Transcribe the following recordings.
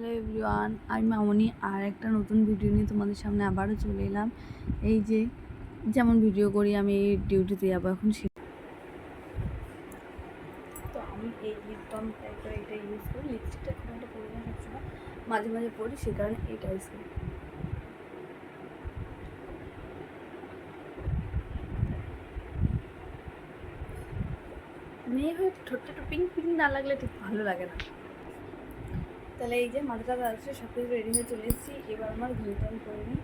Hello everyone, আমি মামনি আর একটা নতুন ভিডিও নিয়ে তোমাদের সামনে আবারও চলে এলাম। এই যে যেমন ভিডিও করি, আমি এই ডিউটিতে যাব এখন সে তো আমি এই লিপ বাম টাইপের এটা ইউজ করি লিপস্টিকটা খুব একটা হচ্ছে না মাঝে মাঝে পরি, সে কারণে এটা ইউজ করি। মেয়ে হয়ে ঠোঁটটা একটু পিঙ্ক পিঙ্ক না লাগলে ঠিক ভালো লাগে না। তাহলে এই যে মাথাটা আছে সব কিছু রেডি হয়ে চলে এসেছি। এবার আমার ঘড়িটা আমি পরে নিই।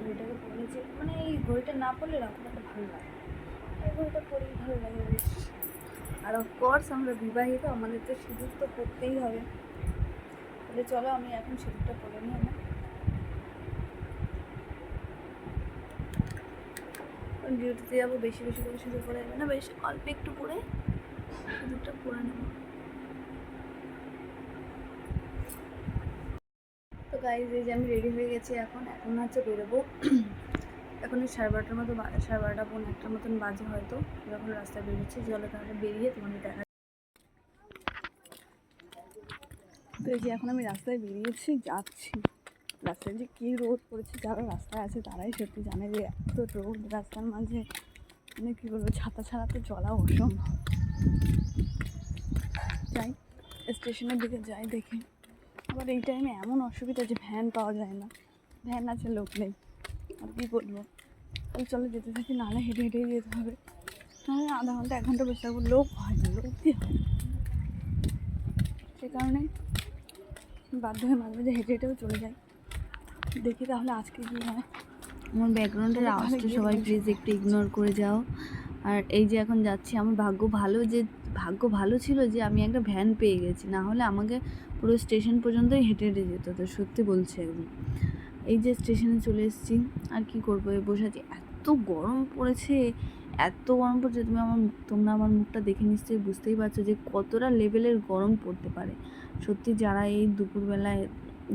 ঘড়িটাকে পরেছি মানে এই ঘড়িটা না পরলে একটা ভালো লাগে এই ঘড়িটা পরেই ভালো লাগে বেশ। আর অফকোর্স আমরা বিবাহিত, আমাদের তো সিঁদুর তো পরতেই হবে। তাহলে চলো আমি এখন সিঁদুরটা পরে নিই আমার। ডিউটিতে যাব, বেশি বেশি করে সিঁদুর পরে যাবে না, বেশ অল্প একটু পরে সিঁদুরটা পরে নেব। গাইজ এই যে আমি রেডি হয়ে গেছি, এখন এখন হচ্ছে বেরোবো। এখন ওই সাড়ে বারোটার মতো সাড়ে বারোটা পৌনে একটার মতন বাজে হয়তো। যখন রাস্তায় বেরোচ্ছি জলে তাহলে বেরিয়ে তোমাদের দেখা তো এই যে এখন আমি রাস্তায় বেরিয়েছি, যাচ্ছি। রাস্তায় যে কী রোদ পড়েছে যারা রাস্তায় আছে তারাই সত্যি জানে যে এত রোদ রাস্তার মাঝে। মানে কী বলব, ছাতা ছাড়া তো চলা অসম্ভব। যাই স্টেশনের দিকে যাই দেখি। আবার এই টাইমে এমন অসুবিধা যে ভ্যান পাওয়া যায় না। ভ্যান আছে লোক নেই। আর কী করব? ওই চলো যেতে থাকি নাহলে হেঁটে হেঁটেই যেতে হবে। নাহলে আধা ঘণ্টা এক ঘণ্টা বসে থাকব। লোক হয় না লোক দিয়ে হয় না। সে কারণে বাধ্য হয়ে মাঝে মাঝে হেঁটে হেঁটেও চলে যাই। দেখি তাহলে আজকে কী হয়। আমার ব্যাকগ্রাউন্ডের আওয়াজটা সবাই প্লিজ একটু ইগনোর করে যাও। আর এই যে এখন যাচ্ছি আমার ভাগ্য ভালো যে ভাগ্য ভালো ছিল যে আমি একটা ভ্যান পেয়ে গেছি। না হলে আমাকে পুরো স্টেশন পর্যন্তই হেঁটে হেঁটে যেত, তো সত্যি বলছে একদম। এই যে স্টেশনে চলে এসেছি, আর কি করব? এই বসে আছি। এত গরম পড়েছে, এত গরম পড়ছে, তুমি আমার তোমরা আমার মুখটা দেখে নিশ্চয়ই বুঝতেই পারছ যে কতটা লেভেলের গরম পড়তে পারে। সত্যি যারা এই দুপুরবেলায়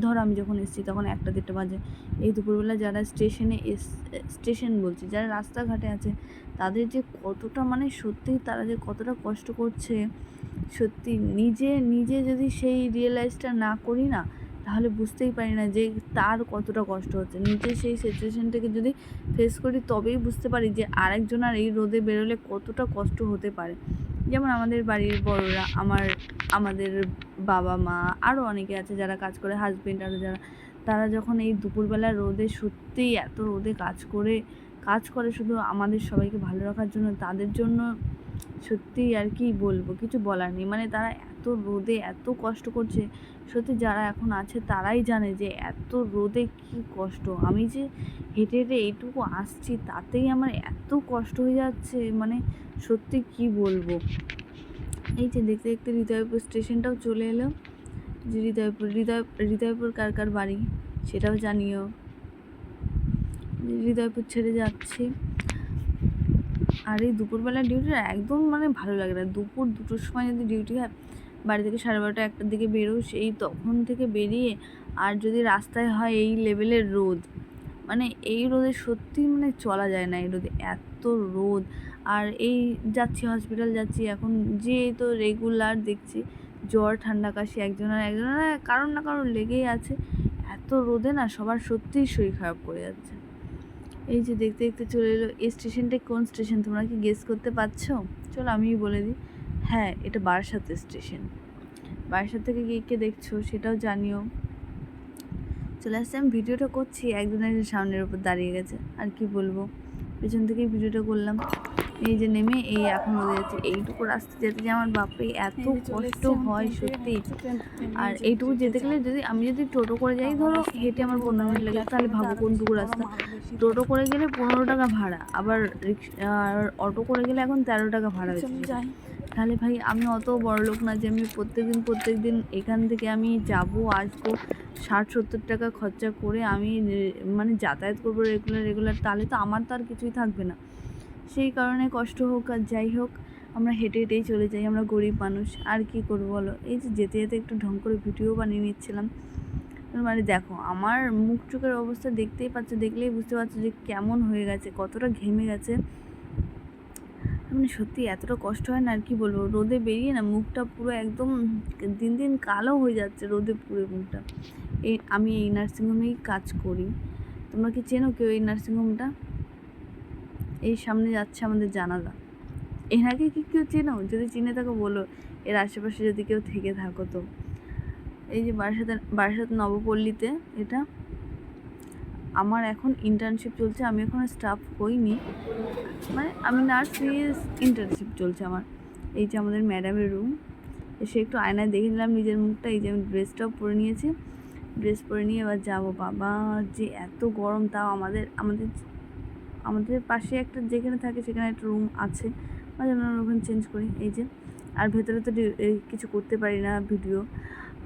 ধর আমি যখন এসেছি তখন একটা দেড়টা বাজে। এই দুপুরবেলা যারা স্টেশনে এস, স্টেশন বলছি, যারা রাস্তাঘাটে আছে, তাদের যে কতটা মানে সত্যি তারা যে কতটা কষ্ট করছে, সত্যি নিজে নিজে যদি সেই রিয়েলাইজটা না করি না, তাহলে বুঝতেই পারি না যে তার কতটা কষ্ট হচ্ছে। নিজে সেই সিচুয়েশানটাকে যদি ফেস করি, তবেই বুঝতে পারি যে আরেকজন আর এই রোদে বেরোলে কতটা কষ্ট হতে পারে। যেমন আমাদের বাড়ির বড়রা, আমার, আমাদের বাবা মা আরও অনেকে আছে যারা কাজ করে হাজব্যান্ড আরও যারা, তারা যখন এই দুপুরবেলা রোদে সত্যিই এত রোদে কাজ করে কাজ করে শুধু আমাদের সবাইকে ভালো রাখার জন্য, তাদের জন্য সত্যিই আর কি বলব? কিছু বলার নেই। মানে তারা এত রোদে এত কষ্ট করছে। সত্যি যারা এখন আছে তারাই জানে যে এত রোদে কি কষ্ট। আমি যে হেঁটে হেঁটে এইটুকু আসছি তাতেই আমার এত কষ্ট হয়ে যাচ্ছে। মানে সত্যি কি বলব? এই যে দেখতে দেখতে হৃদয়পুর স্টেশনটাও চলে এলো। যে হৃদয়পুর, হৃদয়, হৃদয়পুর কার কার বাড়ি সেটাও জানিও। হৃদয়পুর ছেড়ে যাচ্ছি। আর এই দুপুরবেলা ডিউটিটা একদম মানে ভালো লাগে না। দুপুর দুটোর সময় যদি ডিউটি হয়, বাড়ি থেকে সাড়ে বারোটা একটার দিকে বেরো সেই তখন থেকে বেরিয়ে আর যদি রাস্তায় হয় এই লেভেলের রোদ মানে এই রোদে সত্যি মানে চলা যায় না এই রোদে, এত রোদ। আর এই যাচ্ছি হসপিটাল যাচ্ছি, এখন যে তো রেগুলার দেখছি, জ্বর, ঠান্ডা, কাশি, একজনের একজনের কারণ না কারণ লেগেই আছে। এত রোদে না সবার সত্যিই শরীর খারাপ করে যাচ্ছে। এই যে দেখতে দেখতে চলে এলো। এই স্টেশনটা কোন স্টেশন? তোমরা কি গেস করতে পারছ? চলো আমিই বলে দিই। হ্যাঁ এটা বারাসাত স্টেশন। বারাসাত থেকে গিয়ে কে দেখছ সেটাও জানিও। চলে আসছে, আমি ভিডিওটা করছি একজনের সামনের উপর দাঁড়িয়ে গেছে। আর কি বলব? পেছন থেকেই ভিডিওটা করলাম। এই যে নেমে এই এখন ওদের যাচ্ছে। এইটুকু রাস্তা যেতে যে আমার বাপরে এত কষ্ট হয় সত্যি। আর এইটুকু যেতে গেলে যদি আমি যদি টোটো করে যাই ধরো হেঁটে আমার পনেরো মিনিট লাগে তাহলে ভাবো কোনটুকু রাস্তা। টোটো করে গেলে পনেরো টাকা ভাড়া আবার রিক্সা আর অটো করে গেলে এখন তেরো টাকা ভাড়া হচ্ছে যাই। তাহলে ভাই আমি অত বড় লোক না যে আমি প্রত্যেক দিন প্রত্যেক দিন এখান থেকে আমি যাব আসব ষাট সত্তর টাকা খরচা করে আমি মানে যাতায়াত করব রেগুলার রেগুলার তাহলে তো আমার তো আর কিছুই থাকবে না। সেই কারণে কষ্ট হোক আর যাই হোক, আমরা হেঁটে হেঁটেই চলে যাই, আমরা গরিব মানুষ, আর কি করব বলো? এই যে যেতে যেতে একটু ঢং করে ভিডিও বানিয়ে নিচ্ছিলাম। মানে দেখো, আমার মুখ চোখের অবস্থা দেখতেই পাচ্ছ, দেখলেই বুঝতে পারছ যে কেমন হয়ে গেছে, কতটা ঘেমে গেছে। মানে সত্যি এতটা কষ্ট হয় না আর কি বলব? রোদে বেরিয়ে না মুখটা পুরো একদম দিন দিন কালো হয়ে যাচ্ছে, রোদে পুরো মুখটা। এই, আমি এই নার্সিংহোমেই কাজ করি। তোমরা কি চেনো কেউ এই নার্সিংহোমটা এই সামনে যাচ্ছে আমাদের জানালা। আগে কি কেউ চেনো? যদি চিনে থাকো বলো, এর আশেপাশে যদি কেউ থেকে থাকো তো। এই যে বারাসাতে, বারাসাত নবপল্লীতে এটা। আমার এখন ইন্টার্নশিপ চলছে, আমি এখন স্টাফ হইনি। মানে আমি নার্স নিয়ে ইন্টার্নশিপ চলছে আমার। এই যে আমাদের ম্যাডামের রুম এসে একটু আয়নায় দেখে নিলাম নিজের মুখটা। এই যে আমি ড্রেসটাও পরে নিয়েছি। ড্রেস পরে নিয়ে এবার যাব। বাবা, যে এত গরম, তাও আমাদের আমাদের আমাদের পাশে একটা যেখানে থাকে সেখানে একটা রুম আছে। মাঝে আমরা ওখানে চেঞ্জ করি, এই যে। আর ভেতরে তো কিছু করতে পারি না ভিডিও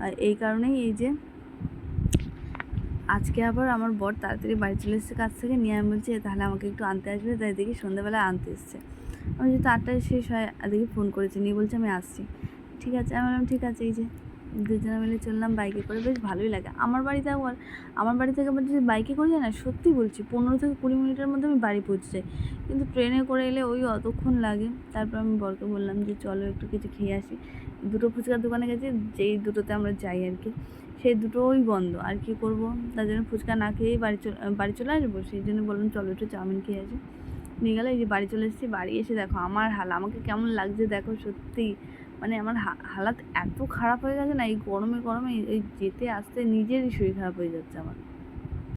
আর এই কারণেই এই যে, আজকে আবার আমার বর তাড়াতাড়ি বাড়ি চলে এসেছে কাছ থেকে, নিয়ে আমি বলছি তাহলে আমাকে একটু আনতে আসবে। তাই দেখি সন্ধ্যাবেলা আনতে এসছে। আমি যেহেতু আটটায় শেষ হয় দেখি ফোন করেছে, নিয়ে বলছে আমি আসছি। ঠিক আছে, আমি বললাম, ঠিক আছে, এই যে। দুজনে মিলে চললাম বাইকে করে, বেশ ভালোই লাগে। আমার বাড়িতে আবার, আমার বাড়ি থেকে আবার যদি বাইকে করে যায় না, সত্যি বলছি, পনেরো থেকে কুড়ি মিনিটের মধ্যে আমি বাড়ি পৌঁছে যাই। কিন্তু ট্রেনে করে এলে ওই অতক্ষণ লাগে। তারপর আমি বরকে বললাম যে, চলো একটু কিছু খেয়ে আসি। দুটো ফুচকার দোকানে গেছি, যেই দুটোতে আমরা যাই আর কি। সেই দুটোই বন্ধ। আর কি করব? তার জন্য ফুচকা না খেয়েই বাড়ি বাড়ি চলে আসব? সেই জন্য বললাম, চলো একটু চাউমিন খেয়ে আসি। নিয়ে গেলে, এই যে বাড়ি চলে এসেছি। বাড়ি এসে দেখো, আমার হাল, আমাকে কেমন লাগছে দেখো সত্যি। মানে আমার হালাত এত খারাপ হয়ে গেছে না, এই গরমে গরমে এই যেতে আসতে নিজেরই শরীর খারাপ হয়ে যাচ্ছে আমার।